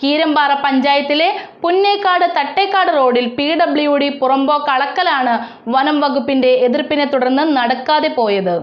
കീരമ്പാറ പഞ്ചായത്തിലെ പുന്നേക്കാട് തട്ടേക്കാട് റോഡിൽ P W D പുറമ്പോക്ക് അളക്കലാണ് വനം വകുപ്പിന്റെ എതിർപ്പിനെ തുടർന്ന് നടക്കാതെ പോയത്.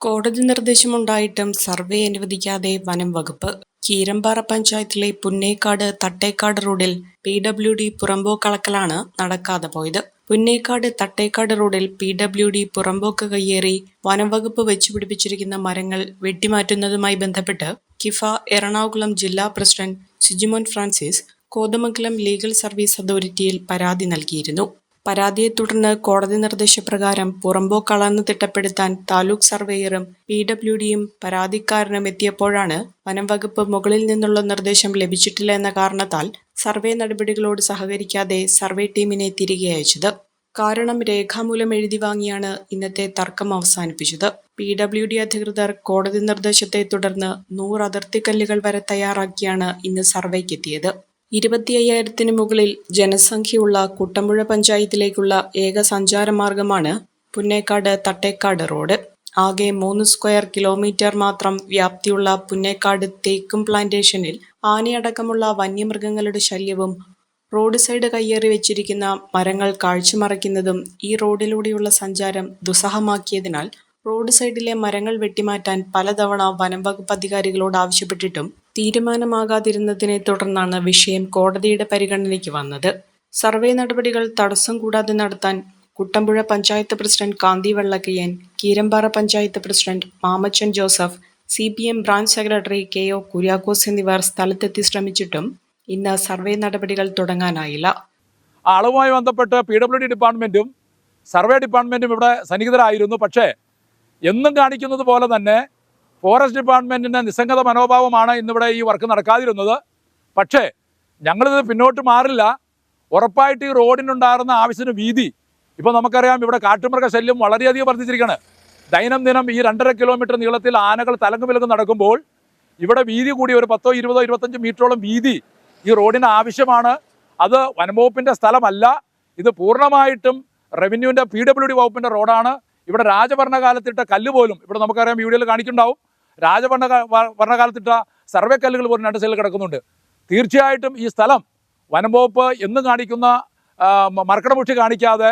കോടതി നിർദ്ദേശമുണ്ടായിട്ടും സർവേ അനുവദിക്കാതെ വനം വകുപ്പ് കീരമ്പാറ പഞ്ചായത്തിലെ പുന്നേക്കാട് തട്ടേക്കാട് റോഡിൽ പി ഡബ്ല്യു ഡി പുറമ്പോക്കളക്കലാണ് നടക്കാതെ പോയത്. പുന്നേക്കാട് തട്ടേക്കാട് റോഡിൽ പി ഡബ്ല്യു ഡി പുറമ്പോക്ക് കയ്യേറി വനംവകുപ്പ് വെച്ചുപിടിപ്പിച്ചിരിക്കുന്ന മരങ്ങൾ വെട്ടിമാറ്റുന്നതുമായി ബന്ധപ്പെട്ട് കിഫ എറണാകുളം ജില്ലാ president Sijimon Francis Kothamangalam legal service അതോറിറ്റിയിൽ പരാതി നൽകിയിരുന്നു. പരാതിയെ തുടർന്ന് കോടതി നിർദ്ദേശപ്രകാരം പുറമ്പോക്ക് അളന്ന് തിട്ടപ്പെടുത്താൻ താലൂക്ക് സർവേയറും പി ഡബ്ല്യു ഡിയും പരാതിക്കാരനും എത്തിയപ്പോഴാണ് വനം വകുപ്പ് മുകളിൽ നിന്നുള്ള നിർദ്ദേശം ലഭിച്ചിട്ടില്ല എന്ന കാരണത്താൽ സർവേ നടപടികളോട് സഹകരിക്കാതെ സർവേ ടീമിനെ തിരികെ അയച്ചത്. കാരണം രേഖാമൂലം എഴുതി വാങ്ങിയാണ് ഇന്നത്തെ തർക്കം അവസാനിപ്പിച്ചത്. പി ഡബ്ല്യു ഡി അധികൃതർ കോടതി നിർദ്ദേശത്തെ തുടർന്ന് നൂറ് അതിർത്തിക്കല്ലുകൾ വരെ തയ്യാറാക്കിയാണ് ഇന്ന് സർവേക്കെത്തിയത്. ഇരുപത്തി അയ്യായിരത്തിന് മുകളിൽ ജനസംഖ്യയുള്ള കുട്ടമ്പുഴ പഞ്ചായത്തിലേക്കുള്ള ഏക സഞ്ചാരമാർഗമാണ് പുന്നേക്കാട് തട്ടേക്കാട് റോഡ്. ആകെ മൂന്ന് സ്ക്വയർ കിലോമീറ്റർ മാത്രം വ്യാപ്തിയുള്ള പുന്നേക്കാട് തേക്കും പ്ലാന്റേഷനിൽ ആനയടക്കമുള്ള വന്യമൃഗങ്ങളുടെ ശല്യവും റോഡ് സൈഡ് കയ്യേറി വെച്ചിരിക്കുന്ന മരങ്ങൾ കാഴ്ചമറയ്ക്കുന്നതും ഈ റോഡിലൂടെയുള്ള സഞ്ചാരം ദുസ്സഹമാക്കിയതിനാൽ റോഡ് സൈഡിലെ മരങ്ങൾ വെട്ടിമാറ്റാൻ പലതവണ വനം വകുപ്പ് അധികാരികളോട് ആവശ്യപ്പെട്ടിട്ടും തീരുമാനമാകാതിരുന്നതിനെ തുടർന്നാണ് വിഷയം കോടതിയുടെ പരിഗണനയ്ക്ക് വന്നത്. സർവേ നടപടികൾ തടസ്സം കൂടാതെ നടത്താൻ Kuttampuzha panchayat president Kanthi Vellakkayyan Keerampara panchayat president Mamachan Joseph C P M branch secretary K O Kuriakose എന്നിവർ സ്ഥലത്തെത്തി ശ്രമിച്ചിട്ടും ഇന്ന് സർവേ നടപടികൾ തുടങ്ങാനായില്ല. അളവുമായി ബന്ധപ്പെട്ട് പി ഡബ്ല്യു ഡി ഡിപ്പാർട്ട്മെന്റും സർവേ ഡിപ്പാർട്ട്മെന്റും ഇവിടെ സന്നിഹിതരായിരുന്നു. പക്ഷേ എന്നും കാണിക്കുന്നത് പോലെ തന്നെ ഫോറസ്റ്റ് ഡിപ്പാർട്ട്മെന്റിന്റെ നിസ്സംഗത മനോഭാവമാണ് ഇന്നിവിടെ ഈ വർക്ക് നടക്കാതിരുന്നത്. പക്ഷേ ഞങ്ങളിത് പിന്നോട്ട് മാറില്ല. ഉറപ്പായിട്ട് ഈ റോഡിനുണ്ടായിരുന്ന ആവശ്യത്തിന് വീതി ഇപ്പോൾ നമുക്കറിയാം ഇവിടെ കാട്ടുമൃഗ ശല്യം വളരെയധികം വർദ്ധിച്ചിരിക്കുകയാണ്. ദൈനംദിനം ഈ രണ്ടര കിലോമീറ്റർ നീളത്തിൽ ആനകൾ തലങ്ങും വിലങ്ങും നടക്കുമ്പോൾ ഇവിടെ വീതി കൂടി ഒരു പത്തോ ഇരുപതോ ഇരുപത്തഞ്ച് മീറ്ററോളം വീതി ഈ റോഡിന് ആവശ്യമാണ്. അത് വനംവകുപ്പിന്റെ സ്ഥലമല്ല ഇത് പൂർണമായിട്ടും റവന്യൂവിന്റെ പി ഡബ്ല്യു ഡി വകുപ്പിന്റെ റോഡാണ്. ഇവിടെ രാജഭരണകാലത്തിട്ട കല്ല് പോലും ഇവിടെ നമുക്കറിയാം വീഡിയോയിൽ കാണിക്കുന്നുണ്ടാവും. രാജഭരണ ഭരണകാലത്തിട്ട സർവേ കല്ലുകൾ പോലും രണ്ട് സൈഡിൽ കിടക്കുന്നുണ്ട്. തീർച്ചയായിട്ടും ഈ സ്ഥലം വനംവകുപ്പ് എന്നും കാണിക്കുന്ന മർക്കടപുഷ്ടി കാണിക്കാതെ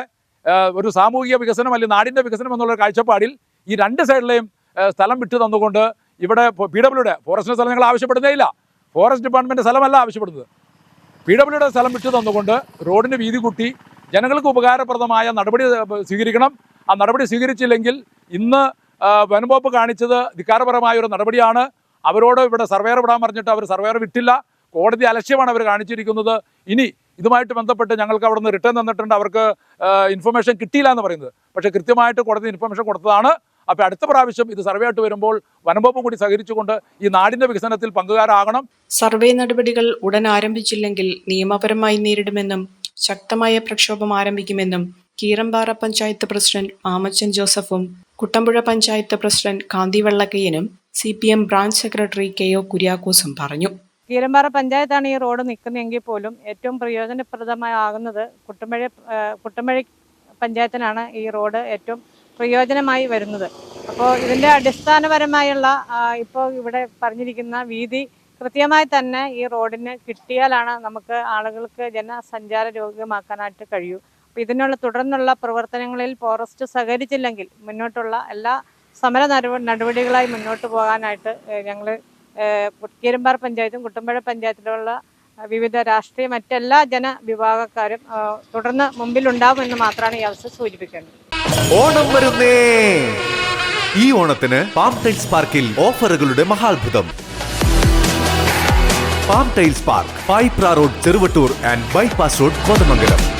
ഒരു സാമൂഹിക വികസനം അല്ലെങ്കിൽ നാടിന്റെ വികസനം എന്നുള്ള കാഴ്ചപ്പാടിൽ ഈ രണ്ട് സൈഡിലെയും സ്ഥലം വിട്ടു തന്നുകൊണ്ട് ഇവിടെ പി ഡബ്ല്യുടെ ഫോറസ്റ്റിന്റെ സ്ഥലം ഞങ്ങൾ ആവശ്യപ്പെടുന്നേ ഇല്ല. ഫോറസ്റ്റ് ഡിപ്പാർട്ട്മെന്റ് സ്ഥലമല്ല ആവശ്യപ്പെടുന്നത്. പി ഡബ്ല്യുടെ സ്ഥലം വിട്ടു തന്നുകൊണ്ട് റോഡിന് വീതി കൂട്ടി ജനങ്ങൾക്ക് ഉപകാരപ്രദമായ നടപടി സ്വീകരിക്കണം. ആ നടപടി സ്വീകരിച്ചില്ലെങ്കിൽ ഇന്ന് വനംവകുപ്പ് കാണിച്ചത് ധിക്കാരപരമായ ഒരു നടപടിയാണ്. അവരോട് ഇവിടെ സർവേയർ വിടാൻ പറഞ്ഞിട്ട് അവർ സർവേയർ വിട്ടില്ല. കോടതി അലക്ഷ്യമാണ് അവർ കാണിച്ചിരിക്കുന്നത്. ഇനി ഇതുമായിട്ട് ബന്ധപ്പെട്ട് ഞങ്ങൾക്ക് അവിടെ നിന്ന് റിട്ടേൺ തന്നിട്ടുണ്ട്. അവർക്ക് ഇൻഫർമേഷൻ കിട്ടിയില്ല എന്ന് പറയുന്നത്. പക്ഷേ കൃത്യമായിട്ട് കോടതി ഇൻഫർമേഷൻ കൊടുത്തതാണ്. അപ്പോൾ അടുത്ത പ്രാവശ്യം ഇത് സർവേ ആയിട്ട് വരുമ്പോൾ വനംവകുപ്പ് കൂടി സഹകരിച്ചുകൊണ്ട് ഈ നാടിന്റെ വികസനത്തിൽ പങ്കുകാരാകണം. സർവേ നടപടികൾ ഉടൻ ആരംഭിച്ചില്ലെങ്കിൽ നിയമപരമായി നേരിടുമെന്നും ശക്തമായ പ്രക്ഷോഭം ആരംഭിക്കുമെന്നും കീരമ്പാറ പഞ്ചായത്ത് പ്രസിഡന്റ് മാമച്ചൻ ജോസഫും Kuttampuzha panchayat president Kanthi വെള്ളക്കയ്യനും C P M branch secretary K O കുര്യാക്കോസും പറഞ്ഞു. കീരമ്പാറ പഞ്ചായത്താണ് ഈ റോഡ് നിൽക്കുന്നതെങ്കിൽ പോലും ഏറ്റവും പ്രയോജനപ്രദമായി പ്രയോജനപ്രദമാകുന്നത് കുട്ടമ്പഴ കുട്ടമ്പഴ പഞ്ചായത്തിനാണ് ഈ റോഡ് ഏറ്റവും പ്രയോജനമായി വരുന്നത്. അപ്പോൾ ഇതിന്റെ അടിസ്ഥാനപരമായുള്ള ഇപ്പോൾ ഇവിടെ പറഞ്ഞിരിക്കുന്ന വീതി കൃത്യമായി തന്നെ ഈ റോഡിന് കിട്ടിയാലാണ് നമുക്ക് ആളുകൾക്ക് ജനസഞ്ചാര രോഗ്യമാക്കാനായിട്ട് കഴിയൂ. ഇതിനുള്ള തുടർന്നുള്ള പ്രവർത്തനങ്ങളിൽ ഫോറസ്റ്റ് സഹകരിച്ചില്ലെങ്കിൽ മുന്നോട്ടുള്ള എല്ലാ സമര നടപ- നടപടികളായി മുന്നോട്ട് പോകാനായിട്ട് ഞങ്ങൾ കീരമ്പാറ പഞ്ചായത്തും കുട്ടമ്പഴ പഞ്ചായത്തിലുള്ള വിവിധ രാഷ്ട്രീയ മറ്റെല്ലാ ജനവിഭാഗക്കാരും തുടർന്ന് മുമ്പിലുണ്ടാവുമെന്ന് മാത്രമാണ് ഈ അവസ്ഥ സൂചിപ്പിക്കുന്നത്. ഓണം വരുന്നേ! ഈ ഓണത്തിന് പാം ടൈൽസ് പാർക്കിൽ ഓഫറുകളുടെ മഹാത്ഭുതം. Palm tiles park Paipra road Cheruvattoor and bypass road Kothamangalam.